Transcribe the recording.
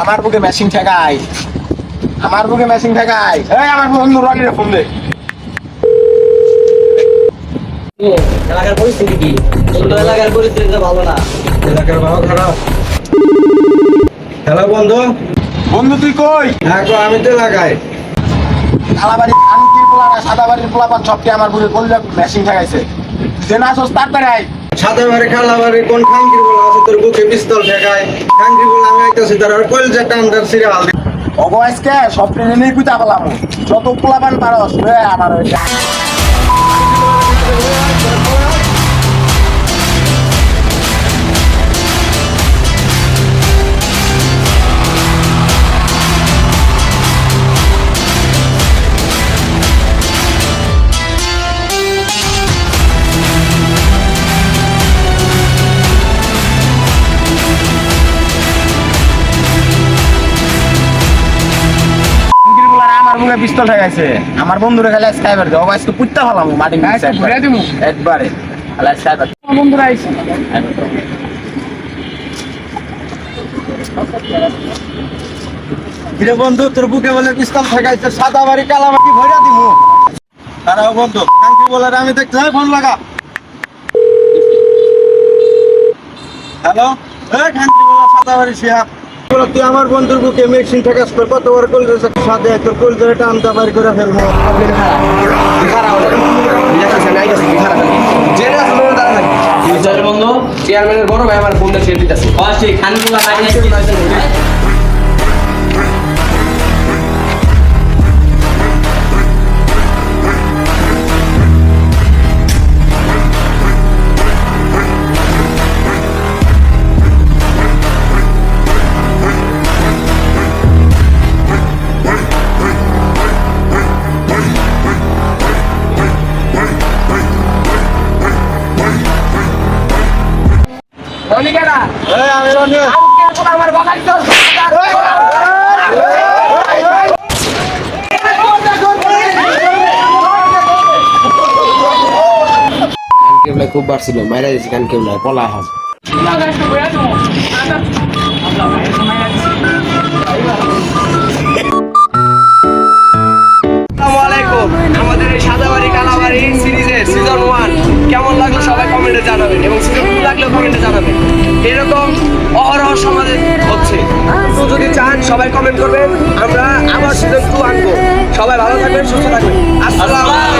আমার বুকে মেশিন ঠেকাই আমার বুকে মেশিন ঠেকাই এই আমার বন্ধু রনিরে ফোন দে। এলাকার পরিস্থিতি কি? সুন্দর এলাকার পরিস্থিতি ভালো না। এলাকার ভালো খারাপ। হ্যালো বন্ধু। বন্ধু তুই কই? হ্যাঁ আমি তো এলাকায়। কালাবাড়ি খানকির পোলা না সাদা বাড়ির পোলা পান সবকে আমার বুকে করলে মেশিন ঠেকাইছে? যে না আয়। সাদা বাড়ি খালা বাড়ি কোন খাঙ্গি বলা আছে? তোর বুকে পিস্তল ঠেকায়। খাঙ্গি বলা আমি আইতাছি, তার আর কইল যে টান্ডার সিরে হাল দি অবয়সকে সব ট্রেনে নিয়ে কুইতা পেলাম। যত পোলাপান পারস আমার আমার বুকে পিস্তল ঠেকাইছে। আমার বন্ধুরে খালি স্কাইবার দে অবয়সকে কুইতা পেলাম মাটি একবারে। একবারে। খালি স্কাইবার বন্ধুরা আইছে। কিরে বন্ধু তোর বুকে বলে পিস্তল ঠেকাইছে সাদা বাড়ি কালা বাড়ি ভইরা দিমু। তারাও বন্ধু বলার আমি দেখতে ফোন লাগা। হ্যালো? এই খাঙ্কি বলা সাদা বাড়ি শিয়া। বলো, তুই আমার বন্ধুর বুকে মেশিন ঠেকাস তোর কতবার কল সাথে তোর কল টান বাড়ি করে ফেলব। বন্ধু চেয়ারম্যানের বড় ভাই আমার ফোনটা ছেড়ে দিতেছে। খানগুলা এই আমি রনি কেবলা খুব বাড়ছিল মাইরা দিয়েছি কান কেবলা পলা হাস এরকম অহরহ সমাজে হচ্ছে। তো যদি চান, সবাই কমেন্ট করবেন। আমরা আবার সিজন টু আনব। সবাই ভালো থাকবেন, সুস্থ থাকবেন। আসসালামু